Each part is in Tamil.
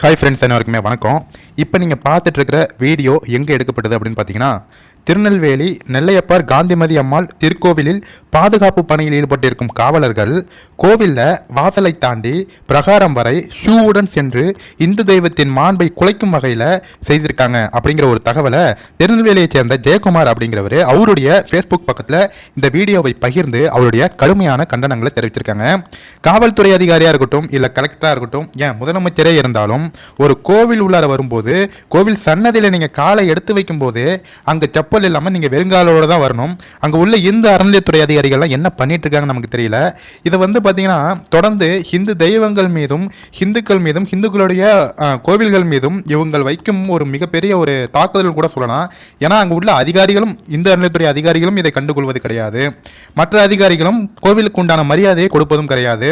ஹாய் ஃப்ரெண்ட்ஸ் எல்லாருக்குமே வணக்கம். இப்போ நீங்கள் பார்த்துட்ருக்கிற வீடியோ எங்கே எடுக்கப்பட்டது அப்படின்னு பார்த்தீங்கன்னா திருநெல்வேலி நெல்லையப்பர் காந்திமதி அம்மாள் திருக்கோவிலில் பாதுகாப்பு பணியில் ஈடுபட்டிருக்கும் காவலர்கள் கோவிலில் வாசலை தாண்டி பிரகாரம் வரை ஷூவுடன் சென்று இந்து தெய்வத்தின் மாண்பை குலைக்கும் வகையில் செய்திருக்காங்க அப்படிங்கிற ஒரு தகவலை திருநெல்வேலியைச் சேர்ந்த ஜெயக்குமார் அப்படிங்கிறவர் அவருடைய ஃபேஸ்புக் பக்கத்தில் இந்த வீடியோவை பகிர்ந்து அவருடைய கடுமையான கண்டனங்களை தெரிவிச்சிருக்காங்க. காவல்துறை அதிகாரியாக இருக்கட்டும் இல்லை கலெக்டராக இருக்கட்டும் ஏன் முதலமைச்சரே இருந்தாலும் ஒரு கோவில் உள்ளார வரும்போது கோவில் சன்னதியில் நீங்கள் காலை எடுத்து வைக்கும்போது அங்கே செப்பல் இல்லாமல் நீங்கள் வெறுங்காலோடு தான் வரணும். அங்கே உள்ள இந்த அறநிலையத்துறை அதிகாரிகள்லாம் என்ன பண்ணிட்டு இருக்காங்கன்னு நமக்கு தெரியல. இதை வந்து பார்த்தீங்கன்னா தொடர்ந்து ஹிந்து தெய்வங்கள் மீதும் ஹிந்துக்கள் மீதும் ஹிந்துக்களுடைய கோவில்கள் மீதும் இவங்கள் வைக்கும் ஒரு மிகப்பெரிய ஒரு தாக்குதல் கூட சொல்லலாம். ஏன்னா அங்கே உள்ள அதிகாரிகளும் இந்த அறநிலையத்துறை அதிகாரிகளும் இதை கண்டுகொள்வது கிடையாது. மற்ற அதிகாரிகளும் கோவிலுக்கு உண்டான மரியாதையை கொடுப்பதும் கிடையாது.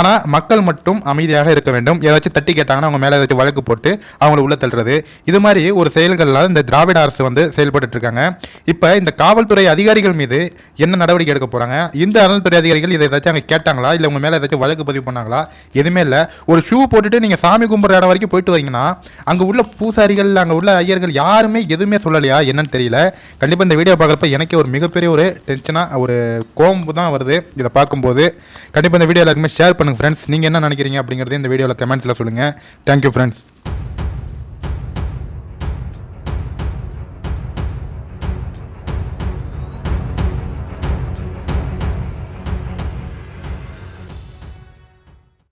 ஆனால் மக்கள் மட்டும் அமைதியாக இருக்க வேண்டும். ஏதாச்சும் தட்டி கேட்டாங்கன்னா அவங்க மேலே ஏதாச்சும் வழக்கு போட்டு அவங்கள உள்ள தள்ளுறது. இது மாதிரி ஒரு செயல்கள்லாம் இந்த திராவிட அரசு வந்து செயல்பட்டு இருக்காங்க. இப்போ இந்த காவல்துறை அதிகாரிகள் மீது என்ன நடவடிக்கை எடுக்க போகிறாங்க இந்த அறநிலைத்துறை அதிகாரிகள் இதை ஏதாச்சும் அங்கே கேட்டாங்களா? இல்லை உங்கள் மேலே ஏதாச்சும் வழக்கு பதிவு பண்ணாங்களா? எதுவுமே இல்லை. ஒரு ஷூ போட்டுட்டு நீங்கள் சாமி கும்பிட்ற இடம் வரைக்கும் போயிட்டு வரீங்கன்னா அங்கே உள்ள பூசாரிகள் அங்கே உள்ள ஐயர்கள் யாருமே எதுவுமே சொல்லலையா? என்னன்னு தெரியல. கண்டிப்பாக இந்த வீடியோ பார்க்குறப்ப எனக்கே ஒரு மிகப்பெரிய ஒரு டென்ஷனாக ஒரு கோம்பு தான் வருது இதை பார்க்கும்போது. கண்டிப்பாக இந்த வீடியோ எல்லாருக்குமே ஷேர் பண்ணுங்கள் ஃப்ரெண்ட்ஸ் நீங்கள் என்ன நினைக்கிறீங்க அப்படிங்கிறது இந்த வீடியோவில் கமெண்ட்ஸில் சொல்லுங்கள் தேங்க்யூ ஃப்ரெண்ட்ஸ்